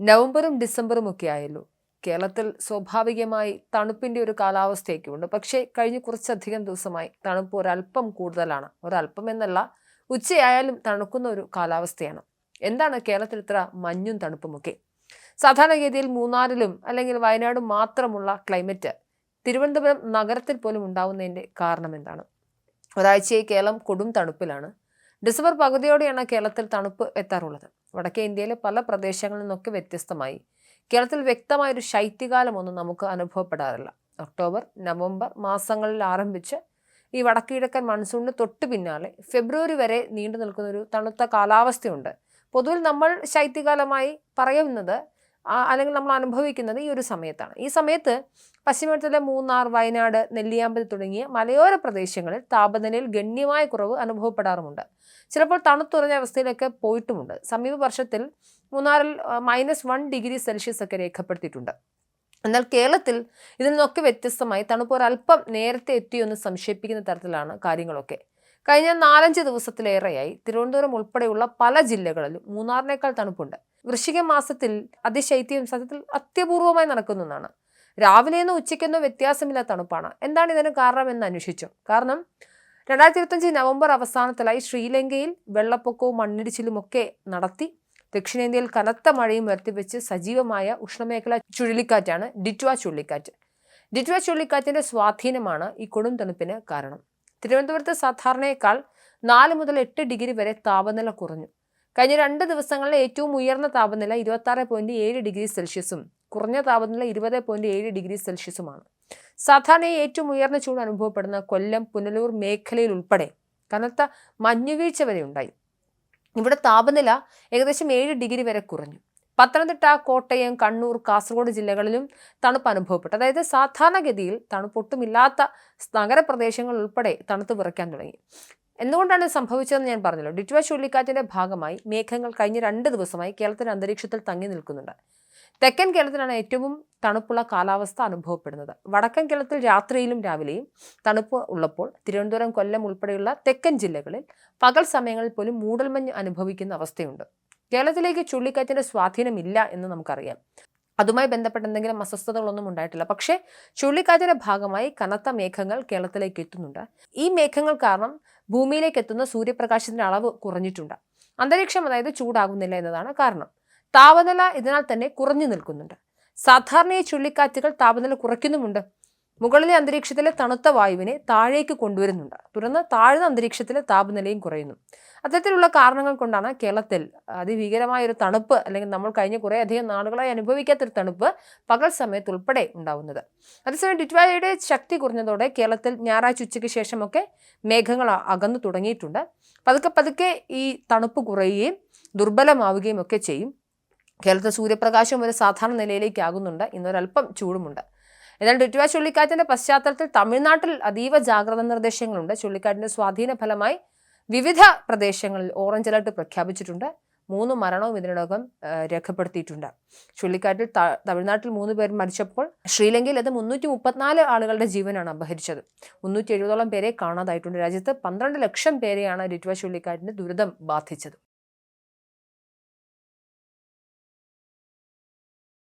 നവംബറും ഡിസംബറും ഒക്കെ ആയല്ലോ. കേരളത്തിൽ സ്വാഭാവികമായി തണുപ്പിന്റെ ഒരു കാലാവസ്ഥയൊക്കെ ഉണ്ട്. പക്ഷേ കഴിഞ്ഞ കുറച്ചധികം ദിവസമായി തണുപ്പ് ഒരല്പം കൂടുതലാണ്. ഒരല്പം എന്നല്ല ഉച്ചയായാലും തണുക്കുന്ന ഒരു കാലാവസ്ഥയാണ്. എന്താണ് കേരളത്തിൽ ഇത്ര മഞ്ഞും തണുപ്പുമൊക്കെ സാധാരണഗതിയിൽ മൂന്നാറിലും അല്ലെങ്കിൽ വയനാടും മാത്രമുള്ള ക്ലൈമറ്റ് തിരുവനന്തപുരം നഗരത്തിൽ പോലും ഉണ്ടാവുന്നതിന്റെ കാരണം എന്താണ്? ഒരാഴ്ചയായി കേരളം കൊടും തണുപ്പിലാണ്. ഡിസംബർ പകുതിയോടെയാണ് കേരളത്തിൽ തണുപ്പ് എത്താറുള്ളത്. വടക്കേ ഇന്ത്യയിലെ പല പ്രദേശങ്ങളിൽ നിന്നൊക്കെ വ്യത്യസ്തമായി. കേരളത്തിൽ വ്യക്തമായൊരു ശൈത്യകാലമൊന്നും നമുക്ക് അനുഭവപ്പെടാറില്ല. ഒക്ടോബർ നവംബർ മാസങ്ങളിൽ ആരംഭിച്ച് ഈ വടക്കിഴക്കൻ മൺസൂണിന് തൊട്ട് പിന്നാലെ ഫെബ്രുവരി വരെ നീണ്ടു നിൽക്കുന്ന ഒരു തണുത്ത കാലാവസ്ഥയുണ്ട്. പൊതുവിൽ നമ്മൾ ശൈത്യകാലമായി പറയുന്നത് അല്ലെങ്കിൽ നമ്മൾ അനുഭവിക്കുന്നത് ഈ ഒരു സമയത്താണ്. ഈ സമയത്ത് പശ്ചിമഘട്ടത്തിലെ മൂന്നാർ വയനാട് നെല്ലിയാമ്പതി തുടങ്ങിയ മലയോര പ്രദേശങ്ങളിൽ താപനിലയിൽ ഗണ്യമായ കുറവ് അനുഭവപ്പെടാറുമുണ്ട്. ചിലപ്പോൾ തണുത്തുറഞ്ഞ അവസ്ഥയിലൊക്കെ പോയിട്ടുമുണ്ട്. സമീപ വർഷത്തിൽ മൂന്നാറിൽ മൈനസ് വൺ ഡിഗ്രി സെൽഷ്യസ് ഒക്കെ രേഖപ്പെടുത്തിയിട്ടുണ്ട്. എന്നാൽ കേരളത്തിൽ ഇതിൽ നിന്നൊക്കെ വ്യത്യസ്തമായി തണുപ്പ് ഒരല്പം നേരത്തെ എത്തിയൊന്ന് സംശയിപ്പിക്കുന്ന തരത്തിലാണ് കാര്യങ്ങളൊക്കെ. കഴിഞ്ഞ നാലഞ്ച് ദിവസത്തിലേറെയായി തിരുവനന്തപുരം ഉൾപ്പെടെയുള്ള പല ജില്ലകളിലും മൂന്നാറിനേക്കാൾ തണുപ്പുണ്ട്. വൃശ്ചിക മാസത്തിൽ അതിശൈത്യം സത്യത്തിൽ അത്യപൂർവമായി നടക്കുന്നതാണ് രാവിലെയെന്നോ ഉച്ചയ്ക്കെന്നോ വ്യത്യാസമില്ലാത്ത തണുപ്പാണ്. എന്താണ് ഇതിന് കാരണമെന്ന് അന്വേഷിച്ചു. കാരണം രണ്ടായിരത്തി ഇരുപത്തഞ്ച് നവംബർ അവസാനത്തിലായി ശ്രീലങ്കയിൽ വെള്ളപ്പൊക്കവും മണ്ണിടിച്ചിലും ഒക്കെ നടത്തി. ദക്ഷിണേന്ത്യയിൽ കനത്ത മഴയും വരുത്തിവെച്ച് സജീവമായ ഉഷ്ണമേഖല ചുഴലിക്കാറ്റാണ് ഡിറ്റ്വ ചുഴലിക്കാറ്റ്. ഡിറ്റ്വ ചുഴലിക്കാറ്റിന്റെ സ്വാധീനമാണ് ഈ കൊടും തണുപ്പിന് കാരണം. തിരുവനന്തപുരത്ത് സാധാരണയേക്കാൾ നാല് മുതൽ എട്ട് ഡിഗ്രി വരെ താപനില കുറഞ്ഞു. കഴിഞ്ഞ രണ്ട് ദിവസങ്ങളിലെ ഏറ്റവും ഉയർന്ന താപനില ഇരുപത്തി ആറ് പോയിന്റ് ഏഴ് ഡിഗ്രി സെൽഷ്യസും കുറഞ്ഞ താപനില ഇരുപത് പോയിന്റ് ഏഴ് ഡിഗ്രി സെൽഷ്യസുമാണ്. സാധാരണയായി ഏറ്റവും ഉയർന്ന ചൂട് അനുഭവപ്പെടുന്ന കൊല്ലം പുനലൂർ മേഖലയിൽ ഉൾപ്പെടെ. കനത്ത മഞ്ഞുവീഴ്ച വരെ ഉണ്ടായി. ഇവിടെ താപനില ഏകദേശം ഏഴ് ഡിഗ്രി വരെ കുറഞ്ഞു. പത്തനംതിട്ട കോട്ടയം കണ്ണൂർ കാസർഗോഡ് ജില്ലകളിലും തണുപ്പ് അനുഭവപ്പെട്ടു. അതായത് സാധാരണഗതിയിൽ തണുപ്പൊട്ടുമില്ലാത്ത നഗരപ്രദേശങ്ങൾ ഉൾപ്പെടെ തണുത്ത് വിറയ്ക്കാൻ തുടങ്ങി. എന്തുകൊണ്ടാണ് സംഭവിച്ചതെന്ന് ഞാൻ പറഞ്ഞല്ലോ. ഡിറ്റുവ ചുഴലിക്കാറ്റിന്റെ ഭാഗമായി മേഘങ്ങൾ കഴിഞ്ഞ രണ്ട് ദിവസമായി കേരളത്തിന്റെ അന്തരീക്ഷത്തിൽ തങ്ങി നിൽക്കുന്നുണ്ട്. തെക്കൻ കേരളത്തിലാണ് ഏറ്റവും തണുപ്പുള്ള കാലാവസ്ഥ അനുഭവപ്പെടുന്നത്. വടക്കൻ കേരളത്തിൽ രാത്രിയിലും രാവിലെയും തണുപ്പ് ഉള്ളപ്പോൾ തിരുവനന്തപുരം കൊല്ലം ഉൾപ്പെടെയുള്ള തെക്കൻ ജില്ലകളിൽ പകൽ സമയങ്ങളിൽ പോലും മൂടൽമഞ്ഞ് അനുഭവിക്കുന്ന അവസ്ഥയുണ്ട്. കേരളത്തിലേക്ക് ചുഴലിക്കാറ്റിന്റെ സ്വാധീനമില്ല എന്ന് നമുക്കറിയാം. അതുമായി ബന്ധപ്പെട്ട എന്തെങ്കിലും അസ്വസ്ഥതകളൊന്നും ഉണ്ടായിട്ടില്ല. പക്ഷേ ചുഴലിക്കാറ്റിന്റെ ഭാഗമായി കനത്ത മേഘങ്ങൾ കേരളത്തിലേക്ക് എത്തുന്നുണ്ട്. ഈ മേഘങ്ങൾ കാരണം ഭൂമിയിലേക്ക് എത്തുന്ന സൂര്യപ്രകാശത്തിന്റെ അളവ് കുറഞ്ഞിട്ടുണ്ട്. അന്തരീക്ഷം അതായത് ചൂടാകുന്നില്ല എന്നതാണ് കാരണം. താപനില ഇതിനാൽ തന്നെ കുറഞ്ഞു നിൽക്കുന്നുണ്ട്. സാധാരണ ഈ ചുഴലിക്കാറ്റുകൾ താപനില കുറയ്ക്കുന്നുമുണ്ട്. മുകളിലെ അന്തരീക്ഷത്തിലെ തണുത്ത വായുവിനെ താഴേക്ക് കൊണ്ടുവരുന്നുണ്ട്. തുടർന്ന് താഴ്ന്ന അന്തരീക്ഷത്തിലെ താപനിലയും കുറയുന്നു. അത്തരത്തിലുള്ള കാരണങ്ങൾ കൊണ്ടാണ് കേരളത്തിൽ അതിഭീകരമായ ഒരു തണുപ്പ് അല്ലെങ്കിൽ നമ്മൾ കഴിഞ്ഞ കുറേ അധികം നാളുകളായി അനുഭവിക്കാത്തൊരു തണുപ്പ് പകൽ സമയത്ത് ഉൾപ്പെടെ ഉണ്ടാവുന്നത്. അതേസമയം ഡിറ്റ്വായുടെ ശക്തി കുറഞ്ഞതോടെ കേരളത്തിൽ ഞായറാഴ്ച ഉച്ചയ്ക്ക് ശേഷമൊക്കെ മേഘങ്ങൾ അകന്നു തുടങ്ങിയിട്ടുണ്ട്. പതുക്കെ പതുക്കെ ഈ തണുപ്പ് കുറയുകയും ദുർബലമാവുകയും ഒക്കെ ചെയ്യും. കേരളത്തിൽ സൂര്യപ്രകാശം ഒരു സാധാരണ നിലയിലേക്ക് ഇന്നൊരല്പം ചൂടുമുണ്ട്. എന്നാൽ ഡിറ്റുവ ചുഴലിക്കാറ്റിന്റെ പശ്ചാത്തലത്തിൽ തമിഴ്നാട്ടിൽ അതീവ ജാഗ്രതാ നിർദ്ദേശങ്ങളുണ്ട്. ചുഴലിക്കാറ്റിന്റെ സ്വാധീന ഫലമായി വിവിധ പ്രദേശങ്ങളിൽ ഓറഞ്ച് അലർട്ട് പ്രഖ്യാപിച്ചിട്ടുണ്ട്. മൂന്ന് മരണവും ഇതിനോടകം രേഖപ്പെടുത്തിയിട്ടുണ്ട്. ചുഴലിക്കാറ്റിൽ തമിഴ്നാട്ടിൽ മൂന്ന് പേർ മരിച്ചപ്പോൾ ശ്രീലങ്കയിൽ അത് മുന്നൂറ്റി മുപ്പത്തിനാല് ആളുകളുടെ ജീവനാണ് അപഹരിച്ചത്. മുന്നൂറ്റി എഴുപതോളം പേരെ കാണാതായിട്ടുണ്ട്. രാജ്യത്ത് പന്ത്രണ്ട് ലക്ഷം പേരെയാണ് ഡിറ്റുവ ചുഴലിക്കാറ്റിന്റെ ദുരിതം ബാധിച്ചത്.